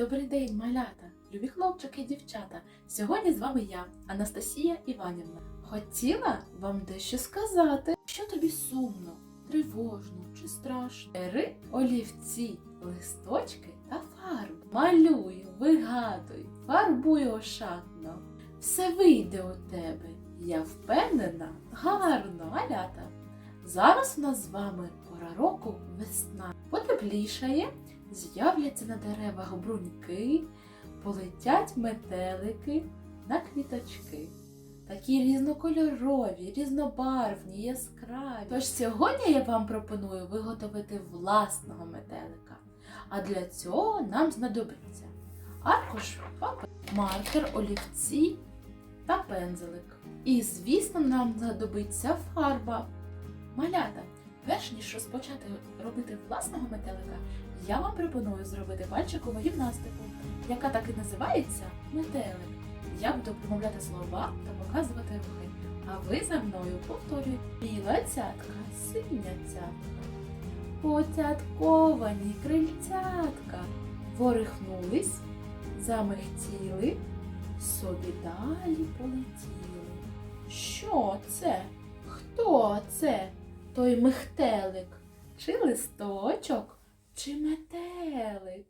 Добрий день, малята, любі хлопчики і дівчата. Сьогодні з вами я, Анастасія Іванівна. Хотіла вам дещо сказати, що тобі сумно, тривожно чи страшно. Бери олівці, листочки та фарбу. Малюй, вигадуй, фарбуй ошатно. Все вийде у тебе. Я впевнена, гарно, малята. Зараз у нас з вами пора року весна. Потеплішає, з'являться на деревах бруньки, полетять метелики на квіточки. Такі різнокольорові, різнобарвні, яскраві. Тож сьогодні я вам пропоную виготовити власного метелика. А для цього нам знадобиться аркуш папер, маркер, олівці та пензелик. І, звісно, нам знадобиться фарба. Малята, перш ніж розпочати робити власного метелика, я вам пропоную зробити пальчикову гімнастику, яка так і називається метелик. Я буду промовляти слова та показувати рухи. А ви за мною повторюєте біла цятка, синя цятка, поцятковані крильцятка, ворихнулись, замихтіли, собі далі полетіли. Що це? Хто це? Той михтелик? Чи листочок, чи метелик?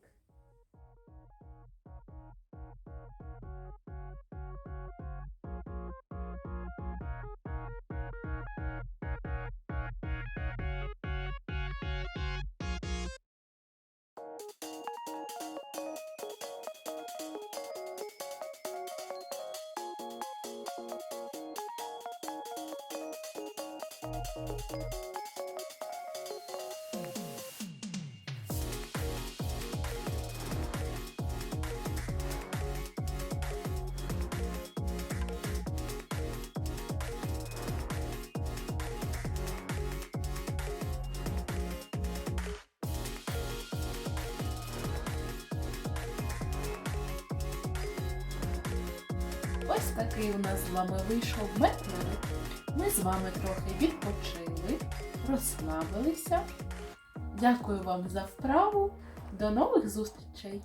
Música Ось такий у нас з вами вийшов метелик. Ми з вами трохи відпочили, розслабилися. Дякую вам за вправу. До нових зустрічей!